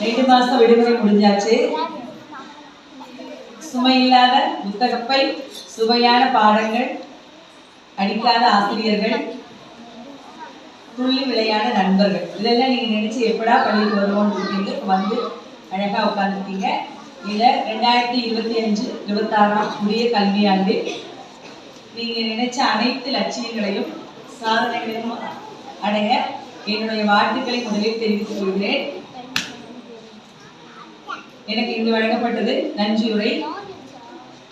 ரெண்டு மாசம் விடுமுறை முடிஞ்சாச்சு சுமையில்லாத புத்தகப்பை சுவையான பாடங்கள் அடிக்காத ஆசிரியர்கள் துள்ளி விளையாட நண்பர்கள் இதெல்லாம் நீங்க நினைச்சு எப்படா பள்ளிக்கு வருவோம்னு இருக்கீங்க வந்து அழகா உட்காந்துருக்கீங்க இதில் ரெண்டாயிரத்தி இருபத்தி அஞ்சு இருபத்தாறாம் புதிய கல்வியாண்டு நீங்க நினைச்ச அனைத்து லட்சியங்களையும் சாதனைகளையும் அடைய என்னுடைய வாழ்த்துக்களை முதலில் தெரிவித்துக் கொள்கிறேன் எனக்கு இங்கு வழங்கப்பட்டது நன்றியுரை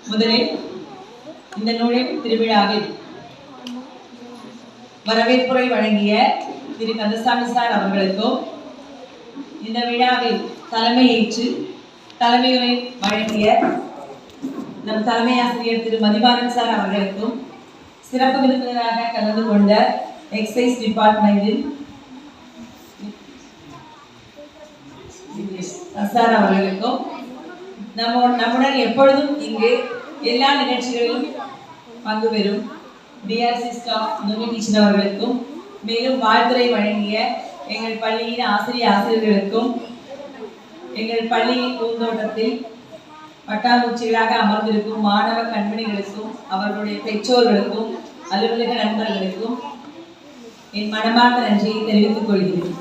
முதலில் இந்த நூலின் திருவிழாவில் வரவேற்புரை வழங்கிய திரு கந்தசாமி சார் அவர்களுக்கும் இந்த விழாவில் தலைமையேற்று தலைமையுரை வழங்கிய நம் தலைமை ஆசிரியர் திரு மதிவாரன் சார் அவர்களுக்கும் சிறப்பு விருந்தினராக கலந்து கொண்ட எக்ஸைஸ் டிபார்ட்மெண்டில் சார் அவர்களுக்கும் நம்ம நம்முடன் எப்பொழுதும் இங்கு எல்லா நிகழ்ச்சிகளிலும் பங்கு பெறும் டிஆர்சி ஸ்டாஃப் நுமி டீச்சர் அவர்களுக்கும் மேலும் வாழ்த்துறை வழங்கிய எங்கள் பள்ளியின் ஆசிரிய ஆசிரியர்களுக்கும் எங்கள் பள்ளியின் பூந்தோட்டத்தில் பட்டாம்பூச்சிகளாக அமர்ந்திருக்கும் மாணவ கண்மணிகளுக்கும் அவர்களுடைய பெற்றோர்களுக்கும் அலுவலக நண்பர்களுக்கும் என் மனமார்ந்த நன்றியை தெரிவித்துக் கொள்கிறேன்.